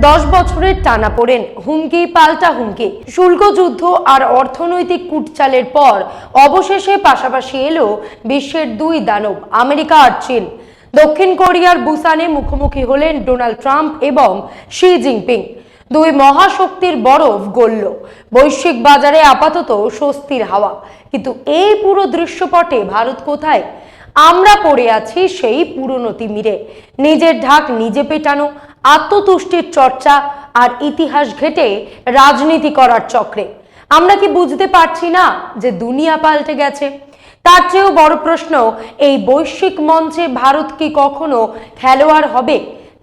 দশ বছরের টানা পড়েন। হুমকি, পাল্টা হুমকি। শুল্ক যুদ্ধ আর অর্থনৈতিক কুটচালের পর অবশেষে পাশাপাশি এলো বিশ্বের দুই দানব, আমেরিকা আর চীন। দক্ষিণ কোরিয়ার বুসানে মুখোমুখি হলেন ডোনাল্ড ট্রাম্প এবং শি জিনপিং। দুই মহাশক্তির বরফ গলল। বৈশ্বিক বাজারে আপাতত স্বস্তির হাওয়া। কিন্তু এই পুরো দৃশ্যপটে ভারত কোথায়? আমরা পড়ে আছি সেই পুরনো তিমিরে। নিজের ঢাক নিজে পেটানো, আত্মতুষ্টির চর্চা আর ইতিহাস ঘেটে রাজনীতি করার চক্রে। আমরা কি বুঝতে পারছি না যে দুনিয়া পাল্টে গেছে? তার চেয়েও বড় প্রশ্ন, এই বৈশ্বিক মঞ্চে ভারত কি কখনো খেলোয়াড় হবে?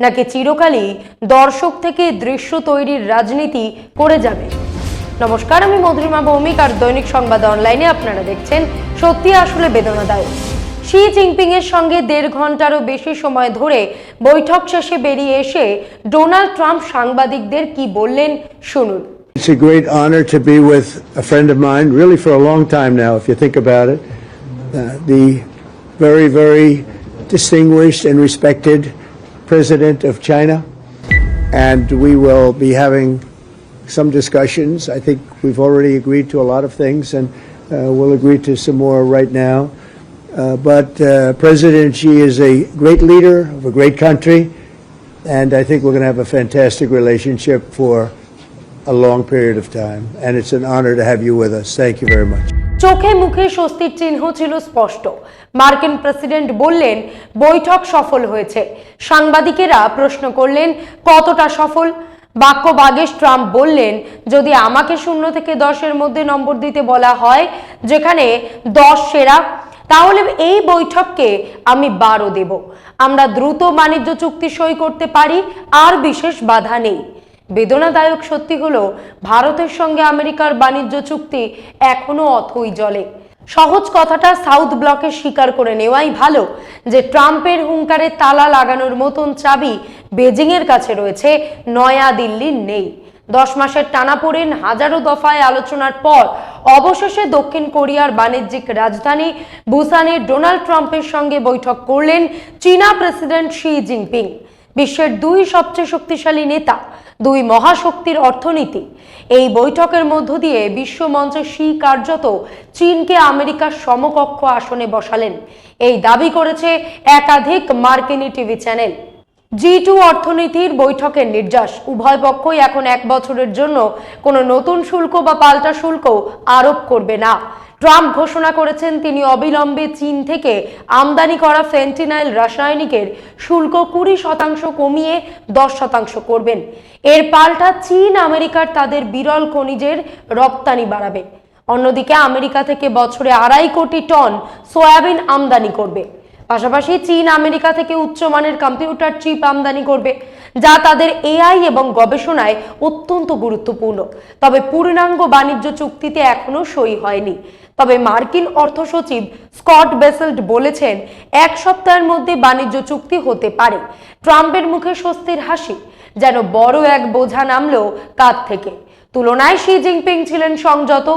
নাকি চিরকালই দর্শক থেকে দৃশ্য তৈরির রাজনীতি করে যাবে? নমস্কার, আমি মধুরিমা ভৌমিক আর দৈনিক সংবাদ অনলাইনে আপনারা দেখছেন সত্যি আসলে বেদনাদায়ক। শি জিনপিং এর সঙ্গে দেড় ঘন্টারও বেশি সময় ধরে বৈঠক শেষে বেরিয়ে এসে ডোনাল্ড ট্রাম্প সাংবাদিকদের কি বললেন শুনুন It's a great honor to be with a friend of mine, really for a long time now, if you think about it. Uh, the very, very distinguished and respected president of China. And we will be having some discussions. I think we've already agreed to a lot of things, and uh, we'll agree to some more right now. Uh, but uh, President Xi is a great leader of a great country, and I think we're going to have a fantastic relationship for a long period of time. And it's an honor to have you with us. Thank you very much. চোখে মুখে স্বস্তির চিহ্ন ছিল স্পষ্ট মার্কিন president বললেন বৈঠক সফল হয়েছে সাংবাদিকেরা প্রশ্ন করলেন কতটা সফল বাক্য বাগেশ ট্রাম্প বললেন যদি আমাকে শূন্য থেকে দশের মধ্যে নম্বর দিতে বলা হয় যেখানে দশ সেরা তাহলে এই বৈঠককে আমি বারো দেব। আমরা দ্রুত বাণিজ্য চুক্তি সই করতে পারি, আর বিশেষ বাধা নেই। বেদনাদায়ক সত্যি হলো, ভারতের সঙ্গে আমেরিকার বাণিজ্য চুক্তি এখনও অথই জলে সহজ কথাটা সাউথ ব্লকে স্বীকার করে নেওয়াই ভালো যে ট্রাম্পের হুঙ্কারে তালা লাগানোর মতন চাবি বেজিংয়ের কাছে রয়েছে, নয়া দিল্লির নেই। দশ মাসের টানাপোড়েন হাজারো দফায় আলোচনার পর অবশেষে দক্ষিণ কোরিয়ার বাণিজ্যিক রাজধানী বুসানে ডোনাল্ড ট্রাম্পের সঙ্গে বৈঠক করলেন চীনা প্রেসিডেন্ট শি জিনপিং। বিশ্বের দুই সবচেয়ে শক্তিশালী নেতা, দুই মহাশক্তির অর্থনীতি। এই বৈঠকের মধ্য দিয়ে বিশ্ব মঞ্চে শি কার্যত চীনকে আমেরিকার সমকক্ষ আসনে বসালেন। এই দাবি করেছে একাধিক মার্কিনী টিভি চ্যানেল। জি টু অর্থনীতির বৈঠকের নির্যাস। উভয় পক্ষই এখন এক বছরের জন্য কোনো নতুন শুল্ক বা পাল্টা শুল্ক আরোপ করবে না। ট্রাম্প ঘোষণা করেছেন তিনি অবিলম্বে চীন থেকে আমদানি করা ফেন্টিনাইল রাসায়নিকের শুল্ক কুড়ি শতাংশ কমিয়ে দশ শতাংশ করবেন। এর পাল্টা চীন আমেরিকার তাদের বিরল খনিজের রপ্তানি বাড়াবে। অন্যদিকে আমেরিকা থেকে বছরে আড়াই কোটি টন সয়াবিন আমদানি করবে। পাশাপাশি চীন, আমেরিকা থেকে উচ্চমানের কম্পিউটার চিপ আমদানি করবে, যা তাদের এআই এবং গবেষণায় অত্যন্ত গুরুত্বপূর্ণ। তবে পূর্ণাঙ্গ বাণিজ্য চুক্তিতে এখনও সই হয়নি। তবে মার্কিন অর্থ সচিব স্কট বেসেল্ট বলেছেন, এক সপ্তাহের মধ্যে বাণিজ্য চুক্তি হতে পারে। ট্রাম্পের মুখে স্বস্তির হাসি, যেন বড় এক বোঝা নামলেও কাঁধ থেকে। তুলনায় শি জিনপিং ছিলেন সংযত।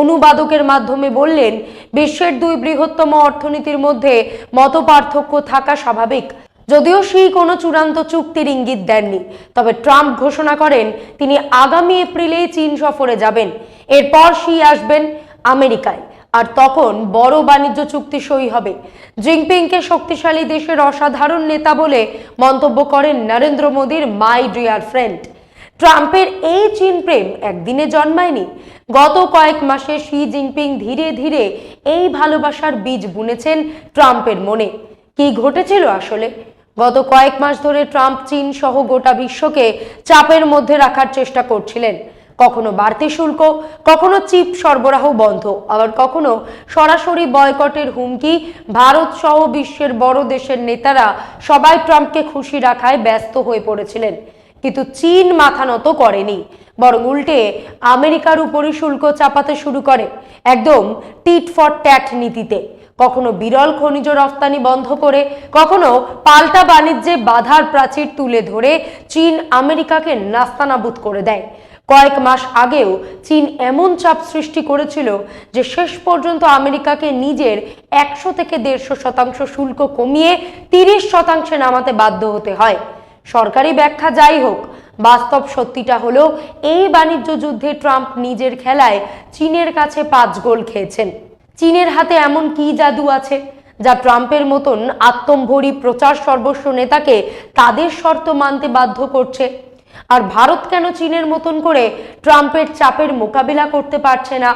অনুবাদকের মাধ্যমে বললেন, বিশ্বের দুই বৃহত্তম অর্থনীতির মধ্যে মত পার্থক্য থাকা স্বাভাবিক। যদিও শি কোনো চূড়ান্ত চুক্তির ইঙ্গিত দেননি, তবে ট্রাম্প ঘোষণা করেন, তিনি আগামী এপ্রিলেই চীন সফরে যাবেন। এরপর শি আসবেন আমেরিকায়, আর তখন বড় বাণিজ্য চুক্তি সই হবে। জিনপিংকে শক্তিশালী দেশের অসাধারণ নেতা বলে মন্তব্য করেন নরেন্দ্র মোদীর মাই ডিয়ার ফ্রেন্ড। ট্রাম্পের এই চীন প্রেম একদিনে জন্মায়নি। গত কয়েক মাসে শি জিনপিং ধীরে ধীরে এই ভালোবাসার বীজ বুনেছেন ট্রাম্পের মনে। কি ঘটেছিল আসলে? গত কয়েক মাস ধরে ট্রাম্প চীন সহ গোটা বিশ্বকে চাপের মধ্যে রাখার চেষ্টা করছিলেন। কখনো বাড়তি শুল্ক, কখনো চিপ সরবরাহ বন্ধ, আবার কখনো সরাসরি বয়কটের হুমকি, ভারত সহ বিশ্বের বড় দেশের নেতারা সবাই ট্রাম্পকে খুশি রাখায় ব্যস্ত হয়ে পড়েছিলেন। কিন্তু চীন মাথা নত করেনি, বরং উল্টে আমেরিকার উপরই শুল্ক চাপাতে শুরু করে, একদম টিট ফর ট্যাট নীতিতে। কখনো বিরল খনিজ রফতানি বন্ধ করে, কখনো পাল্টা বাণিজ্যে বাধার প্রাচীর তুলে ধরে চীন আমেরিকাকে নাস্তানাবুদ করে দেয়। কয়েক মাস আগেও চীন এমন চাপ সৃষ্টি করেছিল যে শেষ পর্যন্ত আমেরিকাকে নিজের একশো থেকে দেড়শো শতাংশ শুল্ক কমিয়ে তিরিশ শতাংশে নামাতে বাধ্য হতে হয়। সরকারি ব্যাখ্যা যাই হোক, বাস্তব সত্যিটা হলো এই বাণিজ্য যুদ্ধে ট্রাম্প নিজের খেলায় চীনের কাছে পাঁচ গোল খেয়েছেন। চীনের হাতে এমন কি জাদু আছে যা ট্রাম্পের মতন আত্মম্ভরী প্রচার সর্বস্ব নেতাকে তাদের শর্ত মানতে বাধ্য করছে? আর ভারত কেন চীনের মতন করে ট্রাম্পের চাপের মোকাবিলা করতে পারছে না?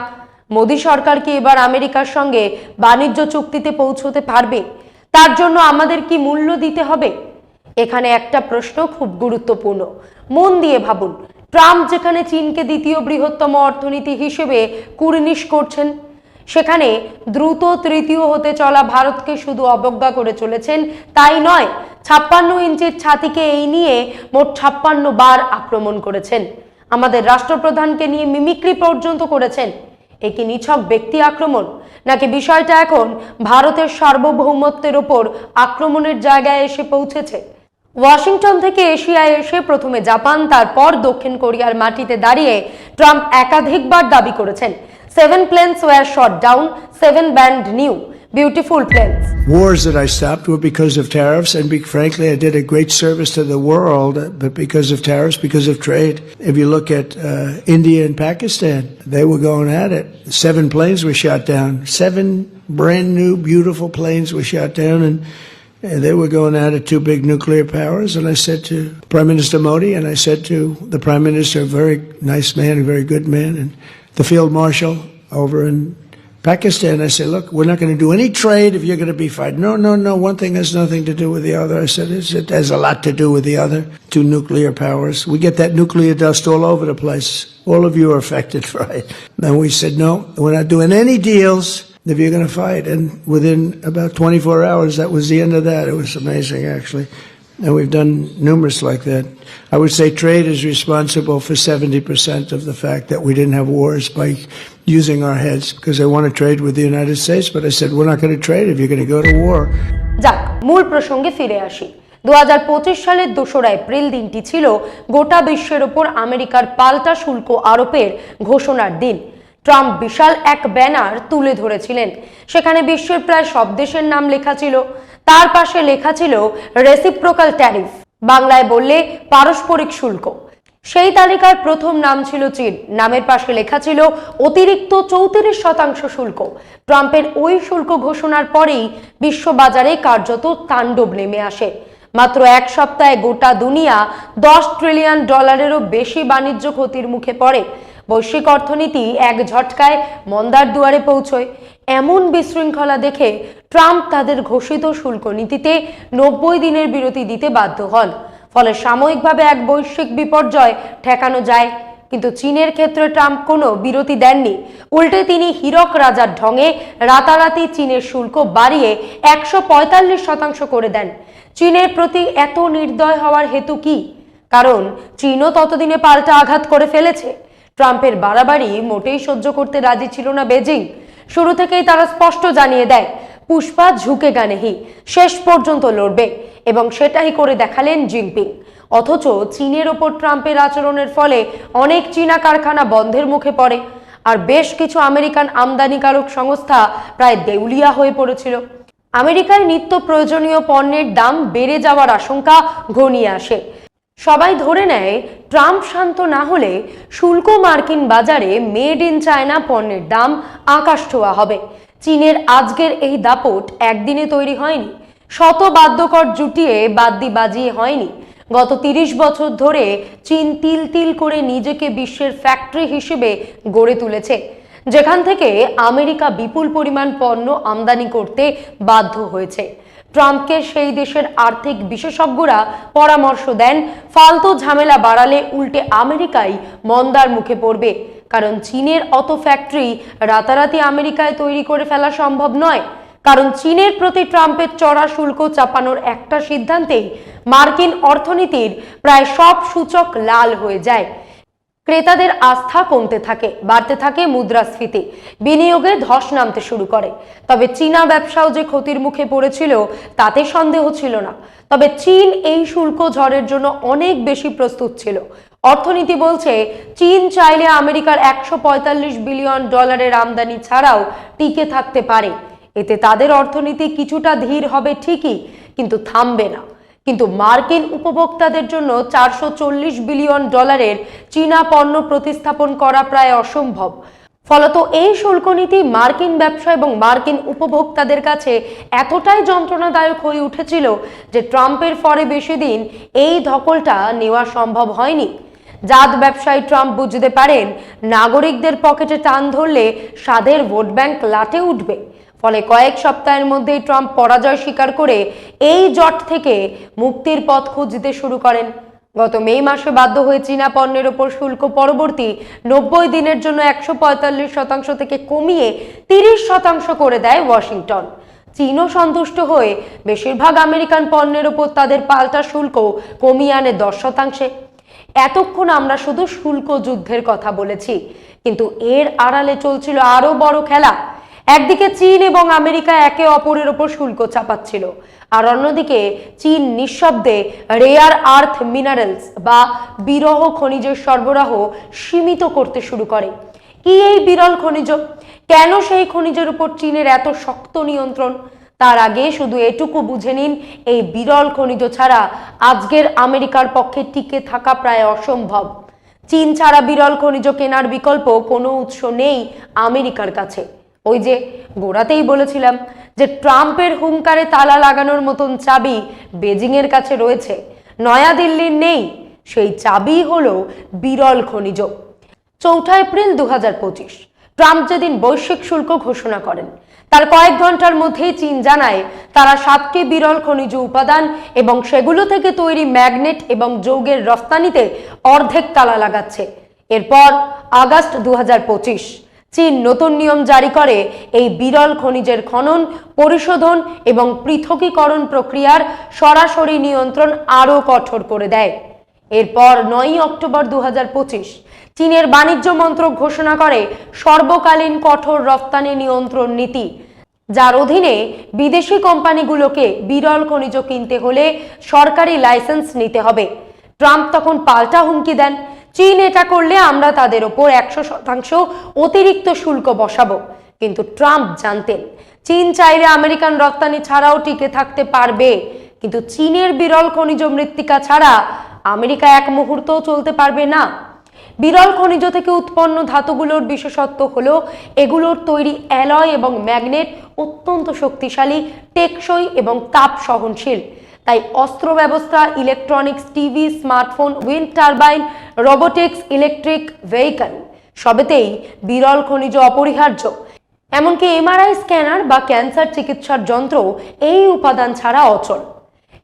মোদী সরকার কি এবার আমেরিকার সঙ্গে বাণিজ্য চুক্তিতে পৌঁছতে পারবে? তার জন্য আমাদের কি মূল্য দিতে হবে? এখানে একটা প্রশ্ন খুব গুরুত্বপূর্ণ। মন দিয়ে ভাবুন, ট্রাম্প যেখানে চীনকে দ্বিতীয় বৃহত্তম অর্থনীতি হিসেবে কুর্নিশ করছেন, সেখানে দ্রুত তৃতীয় হতে চলা ভারতকে শুধু অবজ্ঞা করে চলেছেন, তাই নয়, ছাপ্পান্ন ইঞ্চির ছাতিকে এই নিয়ে মোট ছাপ্পান্ন বার আক্রমণ করেছেন। আমাদের রাষ্ট্রপ্রধানকে নিয়ে মিমিক্রি পর্যন্ত করেছেন। এ কি নিছক ব্যক্তি আক্রমণ? নাকি বিষয়টা এখন ভারতের সার্বভৌমত্বের ওপর আক্রমণের জায়গায় এসে পৌঁছেছে? ওয়াশিংটন থেকে এশিয়ায় এসে প্রথমে জাপান তারপর দক্ষিণ কোরিয়ার মাটিতে দাঁড়িয়ে ট্রাম্প একাধিকবার দাবি করেছেন seven planes were shot down seven brand new beautiful planes Wars that I stopped were because of tariffs, and be, frankly, I did a great service to the world, but because of tariffs, because of trade. If you look at uh, India and Pakistan, they were going at it. Seven planes were shot down. Seven brand new, beautiful planes were shot down, and uh, they were going at it, two big nuclear powers. And I said to Prime Minister Modi, and I said to the Prime Minister, a very nice man, a very good man, and the Field Marshal over in Pakistan, I said, look, we're not going to do any trade if you're going to be fighting. No, no, no. One thing has nothing to do with the other. I said, "It's- it has a lot to do with the other. Two nuclear powers. We get that nuclear dust all over the place. All of you are affected, right? And we said, no, we're not doing any deals if you're going to fight. And within about 24 hours, that was the end of that. It was amazing, actually. And we've done numerous like that. I would say trade is responsible for 70% of the fact that we didn't have wars by using our heads because they want to trade with the United States. But I said, we're not going to trade if you're going to go to war. যাক মূল প্রসঙ্গে ফিরে আসি দুহাজার পঁচিশ সালের দোসরা April দিনটি ছিল গোটা বিশ্বের ওপর আমেরিকার পাল্টা শুল্ক আরোপের ঘোষণার দিন ট্রাম্প বিশাল এক ব্যানার তুলে ধরেছিলেন। সেখানে বিশ্বের প্রায় সব দেশের নাম লেখা ছিল। তার পাশে লেখা ছিল রেসিপ্রোকাল ট্যারিফ। বাংলায় বললে পারস্পরিক শুল্ক। সেই তালিকার প্রথম নাম ছিল চীন। নামের পাশে লেখা ছিল অতিরিক্ত চৌত্রিশ শতাংশ শুল্ক। ট্রাম্পের ওই শুল্ক ঘোষণার পরেই বিশ্ববাজারে কার্যত তাণ্ডব নেমে আসে। মাত্র এক সপ্তাহে গোটা দুনিয়া দশ ট্রিলিয়ন ডলারেরও বেশি বাণিজ্য ক্ষতির মুখে পড়ে। বৈশ্বিক অর্থনীতি এক ঝটকায় মন্দার দুয়ারে পৌঁছয়। এমন বিশৃঙ্খলা দেখে ট্রাম্প তাদের ঘোষিত শুল্ক নীতিতে নব্বই দিনের বিরতি দিতে বাধ্য হন। ফলে সাময়িকভাবে এক বৈশ্বিক বিপর্যয় ঠেকানো যায়। কিন্তু চীনের ক্ষেত্রে ট্রাম্প কোনো বিরতি দেননি। উল্টে তিনি হীরক রাজার ঢঙে রাতারাতি চীনের শুল্ক বাড়িয়ে একশো পঁয়তাল্লিশ শতাংশ করে দেন। চীনের প্রতি এত নির্দয় হওয়ার হেতু কি? কারণ চীনও ততদিনে পাল্টা আঘাত করে ফেলেছে। ট্রাম্পের বাড়াবাড়ি মোটেই সহ্য করতে রাজি ছিল না বেজিং। শুরু থেকেই তারা স্পষ্ট জানিয়ে দেয়, পুষ্পা ঝুঁকে গানেহি, শেষ পর্যন্ত লড়বে এবং সেটাই করে দেখালেন জিনপিং। অথচ চীনের ওপর ট্রাম্পের আচরণের ফলে অনেক চীনা কারখানা বন্ধের মুখে পড়ে আর বেশ কিছু আমেরিকান আমদানিকারক সংস্থা প্রায় দেউলিয়া হয়ে পড়েছিল। আমেরিকায় নিত্য প্রয়োজনীয় পণ্যের দাম বেড়ে যাওয়ার আশঙ্কা ঘনিয়ে আসে। সবাই ধরে নেয়, ট্রাম্প শান্ত না হলে শুল্ক মার্কিন বাজারে মেড ইন চায়না পণ্যের দাম আকাশ ছোঁয়া হবে। চীনের আজকের এই দাপট একদিনে তৈরি হয়নি। শত বাদ্যকর জুটিয়ে বাদ্যি বাজিয়ে হয়নি। গত তিরিশ বছর ধরে চীন তিল তিল করে নিজেকে বিশ্বের ফ্যাক্টরি হিসেবে গড়ে তুলেছে। যেখান থেকে আমেরিকা বিপুল পরিমাণ পণ্য আমদানি করতে বাধ্য হয়েছে। ট্রাম্পকে সেই দেশের আর্থিক বিশেষজ্ঞরা পরামর্শ দেন, ফালতু ঝামেলা বাড়ালে উল্টে আমেরিকাই মন্দার মুখে পড়বে। কারণ চীনের অত ফ্যাক্টরি রাতারাতি আমেরিকায় তৈরি করে ফেলা সম্ভব নয়। কারণ চীনের প্রতি ট্রাম্পের চড়া শুল্ক চাপানোর একটা সিদ্ধান্তেই মার্কিন অর্থনীতির প্রায় সব সূচক লাল হয়ে যায়। ক্রেতাদের আস্থা কমতে থাকে, বাড়তে থাকে মুদ্রাস্ফীতি। বিনিয়োগে ধস নামতে শুরু করে। তবে চীনা ব্যবসাও যে ক্ষতির মুখে পড়েছিল, তাতে সন্দেহ ছিল না। তবে চীন এই শুল্ক ঝড়ের জন্য অনেক বেশি প্রস্তুত ছিল। অর্থনীতি বলছে, চীন চাইলে আমেরিকার একশো পঁয়তাল্লিশ বিলিয়ন ডলারের আমদানি ছাড়াও টিকে থাকতে পারে। এতে তাদের অর্থনীতি কিছুটা ধীর হবে ঠিকই, কিন্তু থামবে না। কিন্তু মার্কিন উপভোক্তাদের জন্য চারশো চল্লিশ বিলিয়ন ডলারের চীনা পণ্য প্রতিস্থাপন করা প্রায় অসম্ভব। ফলত এই শুল্ক নীতি মার্কিন ব্যবসা এবং মার্কিন উপভোক্তাদের কাছে এতটাই যন্ত্রণাদায়ক হয়ে উঠেছিল যে ট্রাম্পের পরে বেশি দিন এই ধকলটা নেওয়া সম্ভব হয়নি। জাত ব্যবসায়ী ট্রাম্প বুঝতে পারেন, নাগরিকদের পকেটে টান ধরলে স্বাদের ভোট ব্যাংক লাটে উঠবে। ফলে কয়েক সপ্তাহের মধ্যেই ট্রাম্প পরাজয় স্বীকার করে এই জট থেকে মুক্তির পথ খুঁজতে শুরু করেন। গত মে মাসে বাধ্য হয়ে চীনা পণ্যের ওপর শুল্ক পরবর্তী নব্বই দিনের জন্য একশো পঁয়তাল্লিশ শতাংশ থেকে কমিয়ে তিরিশ শতাংশ করে দেয় ওয়াশিংটন। চীনও সন্তুষ্ট হয়ে বেশিরভাগ আমেরিকান পণ্যের ওপর তাদের পাল্টা শুল্ক কমিয়ে আনে দশ শতাংশে। এতক্ষণ আমরা শুধু শুল্ক যুদ্ধের কথা বলেছি, কিন্তু এর আড়ালে চলছিল আরও বড় খেলা। একদিকে চীন এবং আমেরিকা একে অপরের ওপর শুল্ক চাপাচ্ছিল, আর অন্যদিকে চীন নিঃশব্দে রেয়ার আর্থ মিনারেলস বা বিরহ খনিজের সরবরাহ সীমিত করতে শুরু করে। কি এই বিরল খনিজ? কেন সেই খনিজের উপর চীনের এত শক্ত নিয়ন্ত্রণ? তার আগে শুধু এটুকু বুঝে নিন, এই বিরল খনিজ ছাড়া আজকের আমেরিকার পক্ষে টিকে থাকা প্রায় অসম্ভব। চীন ছাড়া বিরল খনিজ কেনার বিকল্প কোনো উৎস নেই আমেরিকার কাছে। ওই যে গোড়াতেই বলেছিলাম যে ট্রাম্পের হুঙ্কারে তালা লাগানোর মতন চাবি বেজিংয়ের কাছে রয়েছে। নয়াদিল্লির নেই, সেই চাবি হলো বিরল খনিজ। চৌঠা এপ্রিল দু হাজার পঁচিশ, ট্রাম্প যেদিন বৈশ্বিক শুল্ক ঘোষণা করেন, তার কয়েক ঘণ্টার মধ্যেই চীন জানায় তারা সাতটি বিরল খনিজ উপাদান এবং সেগুলো থেকে তৈরি ম্যাগনেট এবং যৌগের রফতানিতে অর্ধেক তালা লাগাচ্ছে। এরপর আগস্ট দু হাজার পঁচিশ চীন নতুন নিয়ম জারি করে। এই বিরল খনিজের খনন, পরিশোধন এবং পৃথকীকরণ প্রক্রিয়ার সরাসরি নিয়ন্ত্রণ আরও কঠোর করে দেয়। এরপর নয়ই অক্টোবর দুহাজার পঁচিশ চীনের বাণিজ্য মন্ত্রক ঘোষণা করে সর্বকালীন কঠোর রপ্তানি নিয়ন্ত্রণ নীতি, যার অধীনে বিদেশি কোম্পানিগুলোকে বিরল খনিজ কিনতে হলে সরকারি লাইসেন্স নিতে হবে। ট্রাম্প তখন পাল্টা হুমকি দেন। চীন এটা করলে আমরা তাদের ওপর একশো শতাংশ অতিরিক্ত শুল্ক বসাবো। কিন্তু ট্রাম্প জানতেন, চীন চাইলে আমেরিকান রপ্তানি ছাড়াও টিকে থাকতে পারবে। কিন্তু চীনের বিরল খনিজ মৃত্তিকা ছাড়া আমেরিকা এক মুহূর্তও চলতে পারবে না। বিরল খনিজ থেকে উৎপন্ন ধাতুগুলোর বিশেষত্ব হলো, এগুলোর তৈরি অ্যালয় এবং ম্যাগনেট অত্যন্ত শক্তিশালী, টেকসই এবং তাপ সহনশীল। তাই অস্ত্র ব্যবস্থা electronics TV smartphone wind turbine robotics electric vehicle সবেতেই বিরল খনিজ অপরিহার্য। এমনকি এমআরআই স্ক্যানার বা ক্যান্সার চিকিৎসার যন্ত্র এই উপাদান ছাড়া অচল।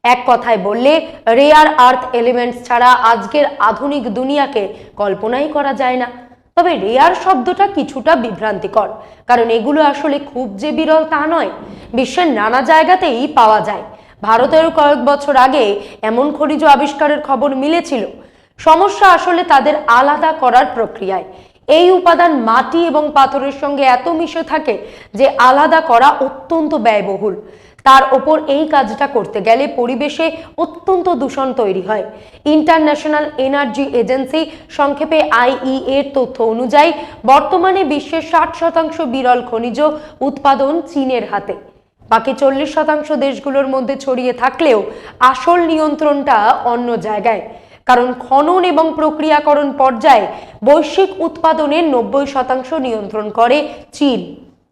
এক কথায় বললে রেয়ার আর্থ এলিমেন্টস ছাড়া আজকের আধুনিক দুনিয়াকে কল্পনাই করা যায় না। তবে রেয়ার শব্দটা কিছুটা বিভ্রান্তিকর, কারণ এগুলো আসলে খুব যে বিরল তা নয়। বিশ্বের নানা জায়গাতেই পাওয়া যায়। ভারতের কয়েক বছর আগে এমন খনিজ আবিষ্কারের খবর মিলেছিল। সমস্যা আসলে তাদের আলাদা করার প্রক্রিয়ায়। এই উপাদান মাটি এবং পাথরের সঙ্গে এত মিশে থাকে যে আলাদা করা অত্যন্ত ব্যয়বহুল। তার ওপর এই কাজটা করতে গেলে পরিবেশে অত্যন্ত দূষণ তৈরি হয়। ইন্টারন্যাশনাল এনার্জি এজেন্সি সংক্ষেপে আইই এর তথ্য অনুযায়ী, বর্তমানে বিশ্বের ষাট শতাংশ বিরল খনিজ উৎপাদন চীনের হাতে। বাকি চল্লিশ শতাংশ দেশগুলোর মধ্যে ছড়িয়ে থাকলেও আসল নিয়ন্ত্রণটা অন্য জায়গায়। কারণ খনন এবং প্রক্রিয়াকরণ পর্যায়ে বৈশ্বিক উৎপাদনের নব্বই শতাংশ নিয়ন্ত্রণ করে চীন।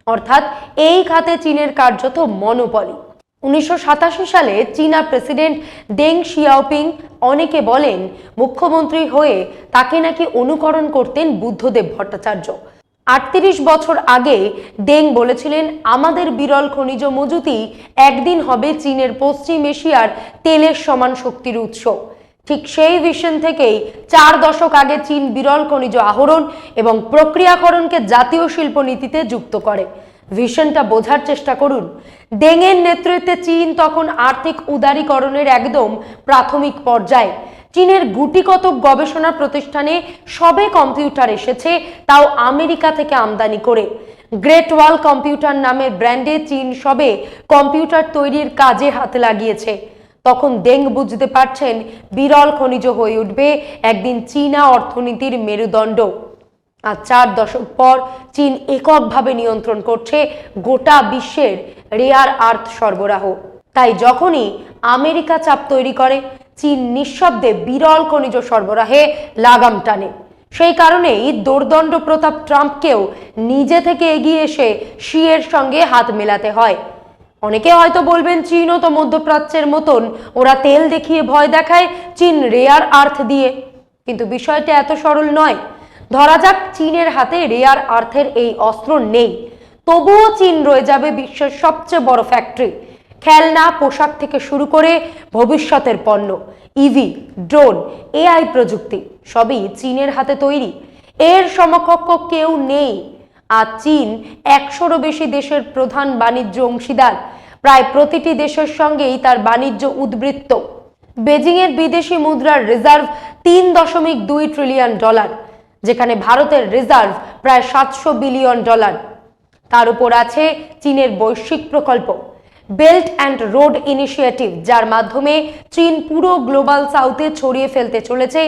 অর্থাৎ এই খাতে চীনের কার্যত মনোপলি। উনিশশো সাতাশি সালে চীনা প্রেসিডেন্ট ডেং শিয়াওপিং অনেকে বলেন, মুখ্যমন্ত্রী হয়ে তাকে নাকি অনুকরণ করতেন বুদ্ধদেব ভট্টাচার্য। আটত্রিশ বছর আগে ডেং বলেছিলেন, আমাদের বিরল খনিজ মজুতি একদিন হবে চীনের পশ্চিম এশিয়ার তেলের সমান শক্তির উৎস। ঠিক সেই ভিশন থেকেই চার দশক আগে চীন বিরল খনিজ আহরণ এবং প্রক্রিয়াকরণকে জাতীয় শিল্পনীতিতে যুক্ত করে। ভিশনটা বোঝার চেষ্টা করুন। ডেংয়ের নেতৃত্বে চীন তখন আর্থিক উদারীকরণের একদম প্রাথমিক পর্যায়ে। চীনের গুটিকতক গবেষণা প্রতিষ্ঠানে সবে কম্পিউটার এসেছে, তাও আমেরিকা থেকে আমদানি করে। গ্রেট ওয়াল কম্পিউটার নামের ব্র্যান্ডে চীন সবে কম্পিউটার তৈরির কাজে হাতে লাগিয়েছে। তখন দেং বুঝতে পারছেন, বিরল খনিজ হয়ে উঠবে একদিন চীনা অর্থনীতির মেরুদণ্ড। আর চার দশক পর চীন এককভাবে নিয়ন্ত্রণ করছে গোটা বিশ্বের রেয়ার আর্থ সরবরাহ। তাই যখনই আমেরিকা চাপ তৈরি করে চীন নিঃশব্দে বিরল খনিজ সরবরাহে লাগাম টানে। সেই কারণেই দোর্দণ্ড প্রতাপ ট্রাম্পকেও নিজে থেকে এগিয়ে এসে শিয়ের সঙ্গে হাত মেলাতে হয়। অনেকে হয়তো বলবেন চীনও তো মধ্যপ্রাচ্যের মতন, ওরা তেল দেখিয়ে ভয় দেখায় চীন রেয়ার আর্থ দিয়ে। কিন্তু বিষয়টা এত সরল নয়। ধরা যাক, চীনের হাতে রেয়ার আর্থের এই অস্ত্র নেই। তবুও চীন রয়ে যাবে বিশ্বের সবচেয়ে বড় ফ্যাক্টরি খেলনা, পোশাক থেকে শুরু করে ভবিষ্যতের পণ্য ইভি ড্রোন এআই প্রযুক্তি, সবই চীনের হাতে তৈরি। এর সমকক্ষ কেউ নেই। আর চীন একশোরও বেশি দেশের প্রধান বাণিজ্য অংশীদার। প্রায় প্রতিটি দেশের সঙ্গেই তার বাণিজ্য উদ্বৃত্ত। বেজিংয়ের বিদেশি মুদ্রার রিজার্ভ তিন দশমিক দুই ট্রিলিয়ন ডলার যেখানে ভারতের রিজার্ভ প্রায় সাতশো বিলিয়ন ডলার তার উপর আছে চীনের বৈশ্বিক প্রকল্প। বেল্ট অ্যান্ড রোড ইনিশিয়েটিভ, যার মাধ্যমে চীন পুরো গ্লোবাল সাউথে ছড়িয়ে ফেলতে চলেছে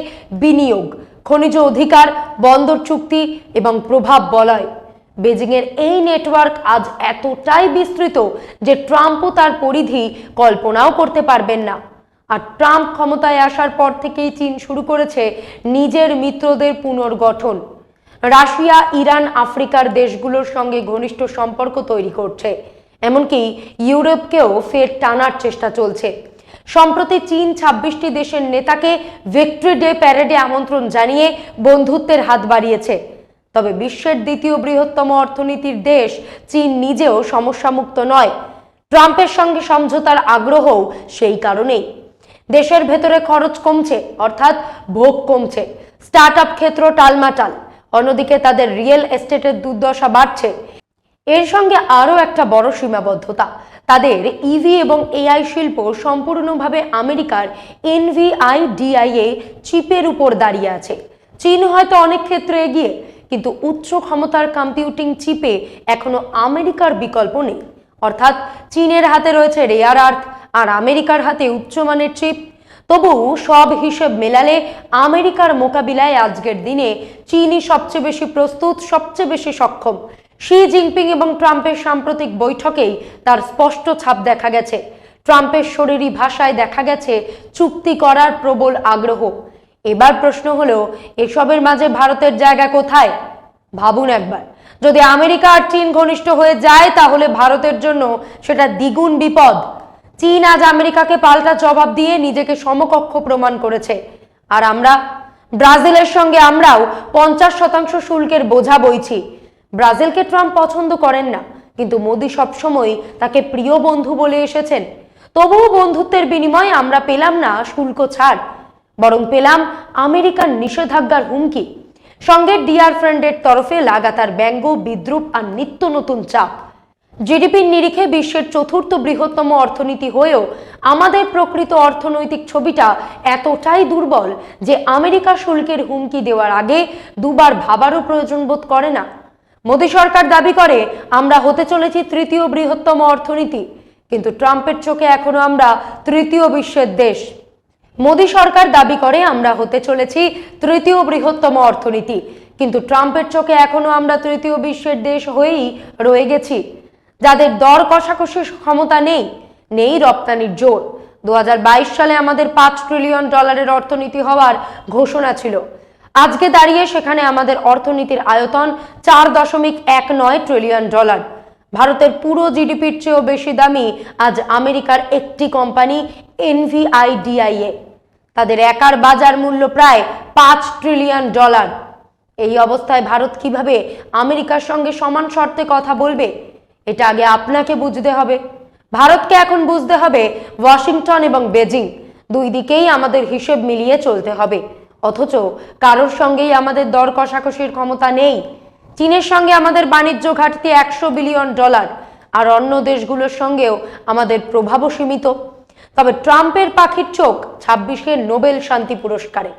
বিনিয়োগ, খনিজ অধিকার, বন্দর চুক্তি এবং প্রভাব বলয়। বেজিংয়ের এই নেটওয়ার্ক আজ এতটাই বিস্তৃত যে ট্রাম্পও তার পরিধি কল্পনাও করতে পারবেন না। আর ট্রাম্প ক্ষমতায় আসার পর থেকেই চীন শুরু করেছে নিজের মিত্রদের পুনর্গঠন। রাশিয়া, ইরান, আফ্রিকার দেশগুলোর সঙ্গে ঘনিষ্ঠ সম্পর্ক তৈরি করছে। এমনকি ইউরোপকেও ফের টানার চেষ্টা চলছে। সম্প্রতি চীন ছাব্বিশটি দেশের নেতাকে ভিক্টরি ডে প্যারেডে আমন্ত্রণ জানিয়ে বন্ধুত্বের হাত বাড়িয়েছে। তবে বিশ্বের দ্বিতীয় বৃহত্তম অর্থনীতির দেশ চীন নিজেও সমস্যামুক্ত নয়। ট্রাম্পের সঙ্গে সমঝোতার আগ্রহও সেই কারণেই। দেশের ভেতরে খরচ কমছে, অর্থাৎ ভোগ কমছে। স্টার্ট আপ ক্ষেত্র টালমাটাল, অন্যদিকে তাদের রিয়েল এস্টেটের দুর্দশা বাড়ছে। এর সঙ্গে আরও একটা বড় সীমাবদ্ধতা। তাদের ইভি এবং এআই শিল্প সম্পূর্ণভাবে আমেরিকার এনভিআই ডিআইএ চিপের উপর দাঁড়িয়ে আছে। চীন হয়তো অনেক ক্ষেত্রে এগিয়ে, কিন্তু উচ্চ ক্ষমতার কম্পিউটিং চিপে এখনও আমেরিকার বিকল্প নেই। অর্থাৎ চীনের হাতে রয়েছে রেয়ার আর্থ আর আমেরিকার হাতে উচ্চমানের চিপ। তবু সব হিসেব মেলালে আমেরিকার মোকাবিলায় আজকের দিনে চীনই সবচেয়ে বেশি প্রস্তুত, সবচেয়ে বেশি সক্ষম। শি জিনপিং এবং ট্রাম্পের সাম্প্রতিক বৈঠকেই তার স্পষ্ট ছাপ দেখা গেছে। ট্রাম্পের শরীরী ভাষায় দেখা গেছে চুক্তি করার প্রবল আগ্রহ। এবার প্রশ্ন হলো, এসবের মাঝে ভারতের জায়গা কোথায়? ভাবুন একবার। যদি আমেরিকা আর চীন ঘনিষ্ঠ হয়ে যায়, তাহলে ভারতের জন্য সেটা দ্বিগুণ বিপদ। চীন আজ আমেরিকাকে পাল্টা জবাব দিয়ে নিজেকে সমকক্ষ প্রমাণ করেছে। আর আমরা? ব্রাজিলের সঙ্গে আমরাও পঞ্চাশ শতাংশ শুল্কের বোঝা বইছি। ব্রাজিলকে ট্রাম্প পছন্দ করেন না, কিন্তু মোদী সবসময় তাকে প্রিয় বন্ধু বলে এসেছেন। তবুও বন্ধুত্বের বিনিময়ে আমরা পেলাম না শুল্ক ছাড়, বরং পেলাম আমেরিকার নিষেধাজ্ঞার হুমকি। সঙ্গে ডিয়ার ফ্রেন্ডের তরফে লাগাতার ব্যঙ্গ, বিদ্রুপ আর নিত্য নতুন চাপ। জিডিপির নিরিখে বিশ্বের চতুর্থ বৃহত্তম অর্থনীতি হয়েও আমাদের প্রকৃত অর্থনৈতিক ছবিটা এতটাই দুর্বল যে আমেরিকা শুল্কের হুমকি দেওয়ার আগে দুবার ভাবারও প্রয়োজন বোধ করে না। মোদী সরকার দাবি করে, আমরা হতে চলেছি তৃতীয় বৃহত্তম অর্থনীতি। কিন্তু ট্রাম্পের চোখে এখনও আমরা তৃতীয় বিশ্বের দেশ। মোদী সরকার দাবি করে, আমরা হতে চলেছি তৃতীয় বৃহত্তম অর্থনীতি। কিন্তু ট্রাম্পের চোখে এখনও আমরা তৃতীয় বিশ্বের দেশ হয়েই রয়ে গেছি। যাদের দর কষাকষির ক্ষমতা নেই নেই রপ্তানির জোর। দু হাজার বাইশ সালে আমাদের পাঁচ ট্রিলিয়ন ডলারের অর্থনীতি হওয়ার ঘোষণা ছিল। আজকে দাঁড়িয়ে সেখানে আমাদের অর্থনীতির আয়তন চার দশমিক এক নয় ট্রিলিয়ন ডলার ভারতের পুরো জিডিপির চেয়েও বেশি দামি আজ আমেরিকার একটি কোম্পানি এনভিআইডিআইএ। তাদের একার বাজার মূল্য প্রায় পাঁচ ট্রিলিয়ন ডলার এই অবস্থায় ভারত কীভাবে আমেরিকার সঙ্গে সমান শর্তে কথা বলবে, এটা আগে আপনাকে বুঝতে হবে। ভারতকে এখন বুঝতে হবে ওয়াশিংটন এবং বেজিং, দুই দিকেই আমাদের হিসেব মিলিয়ে চলতে হবে। অথচ কারোর সঙ্গেই আমাদের দর কষাকষির ক্ষমতা নেই। চীনের সঙ্গে আমাদের বাণিজ্য ঘাটতি একশো বিলিয়ন ডলার, আর অন্য দেশগুলোর সঙ্গেও আমাদের প্রভাবও সীমিত। তবে ট্রাম্পের পাখির চোখ ছাব্বিশের নোবেল শান্তি পুরস্কারে।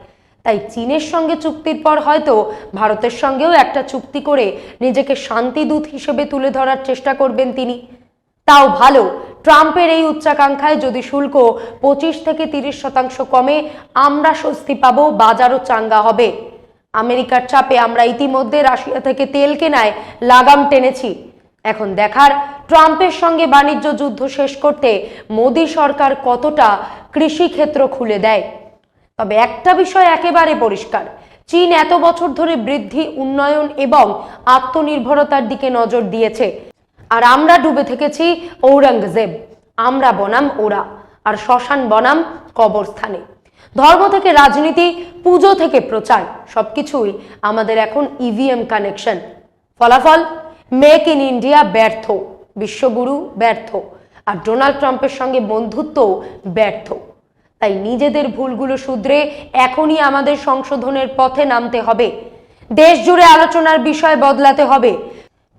তাই চীনের সঙ্গে চুক্তির পর হয়তো ভারতের সঙ্গেও একটা চুক্তি করে নিজেকে শান্তিদূত হিসেবে তুলে ধরার চেষ্টা করবেন তিনি। তাও ভালো ট্রাম্পের এই উচ্চাকাঙ্ক্ষায় যদি শুল্ক পঁচিশ থেকে তিরিশ শতাংশ কমে, আমরা স্বস্তি পাবো, বাজারও চাঙ্গা হবে। আমেরিকার চাপে আমরা ইতিমধ্যে রাশিয়া থেকে তেল কেনায় লাগাম টেনেছি। এখন দেখার, ট্রাম্পের সঙ্গে বাণিজ্য যুদ্ধ শেষ করতে মোদী সরকার কতটা কৃষি ক্ষেত্র খুলে দেয়? তবে একটা বিষয় একেবারে পরিষ্কার, চীন এত বছর ধরে বৃদ্ধি, উন্নয়ন এবং আত্মনির্ভরতার দিকে নজর দিয়েছে। আর আমরা ডুবে থেকেছি ঔরঙ্গজেব। আমরা বনাম ওরা, আর শ্মশান বনাম কবরস্থানে। ধর্ম থেকে রাজনীতি, পুজো থেকে প্রচার, সবকিছুই আমাদের এখন ইভিএম কানেকশন ফলাফল মেক ইন ইন্ডিয়া ব্যর্থ, বিশ্বগুরু ব্যর্থ, আর ডোনাল্ড ট্রাম্পের সঙ্গে বন্ধুত্ব ব্যর্থ। তাই নিজেদের ভুলগুলো শুধরে এখনই আমাদের সংশোধনের পথে নামতে হবে। দেশ জুড়ে আলোচনার বিষয় বদলাতে হবে।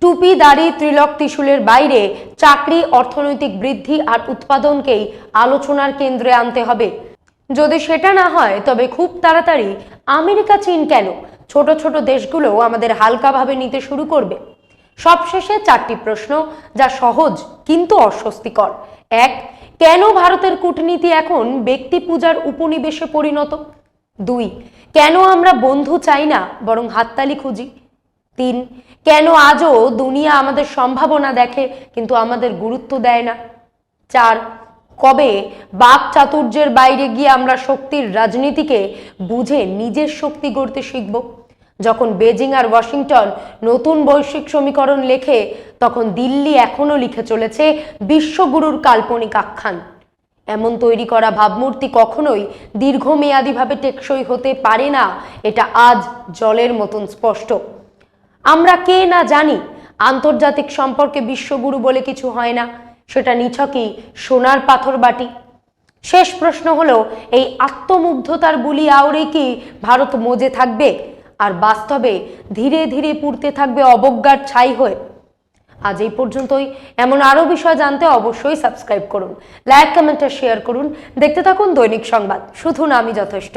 টুপি, দাড়ি, ত্রিলক, ত্রিশুলের বাইরে চাকরি, অর্থনৈতিক বৃদ্ধি আর উৎপাদনকেই আলোচনার কেন্দ্রে আনতে হবে। যদি সেটা না হয়, তবে খুব তাড়াতাড়ি আমেরিকা, চীন কেন? ছোট ছোট দেশগুলো আমাদের হালকাভাবে নিতে শুরু করবে। সবশেষে চারটি প্রশ্ন, যা সহজ কিন্তু অস্বস্তিকর। এক, কেন ভারতের কূটনীতি এখন ব্যক্তি পূজার উপনিবেশে পরিণত? দুই, কেন আমরা বন্ধু চাই না, বরং হাততালি খুঁজি? তিন, কেন আজও দুনিয়া আমাদের সম্ভাবনা দেখে কিন্তু আমাদের গুরুত্ব দেয় না? চার, কবে বাক চাতুর্যের বাইরে গিয়ে আমরা শক্তির রাজনীতিকে বুঝে নিজের শক্তি গড়তে শিখব? যখন বেজিং আর ওয়াশিংটন নতুন বৈশ্বিক সমীকরণ লেখে, তখন দিল্লি এখনও লিখে চলেছে বিশ্বগুরুর কাল্পনিক আখ্যান। এমন তৈরি করা ভাবমূর্তি কখনোই দীর্ঘমেয়াদীভাবে টেকসই হতে পারে না, এটা আজ জলের মতন স্পষ্ট। আমরা কে না জানি, আন্তর্জাতিক সম্পর্কে বিশ্বগুরু বলে কিছু হয় না। সেটা নিছকই সোনার পাথর বাটি। শেষ প্রশ্ন হলো, এই আত্মমুগ্ধতার বুলি আওড়ে কি ভারত মজে থাকবে? আর বাস্তবে ধীরে ধীরে পুড়তে থাকবে অবজ্ঞার ছাই হয়ে। আজ এই পর্যন্তই। এমন আরও বিষয় জানতে অবশ্যই সাবস্ক্রাইব করুন, লাইক, কমেন্ট আর শেয়ার করুন। দেখতে থাকুন দৈনিক সংবাদ। শুধু নামই যথেষ্ট।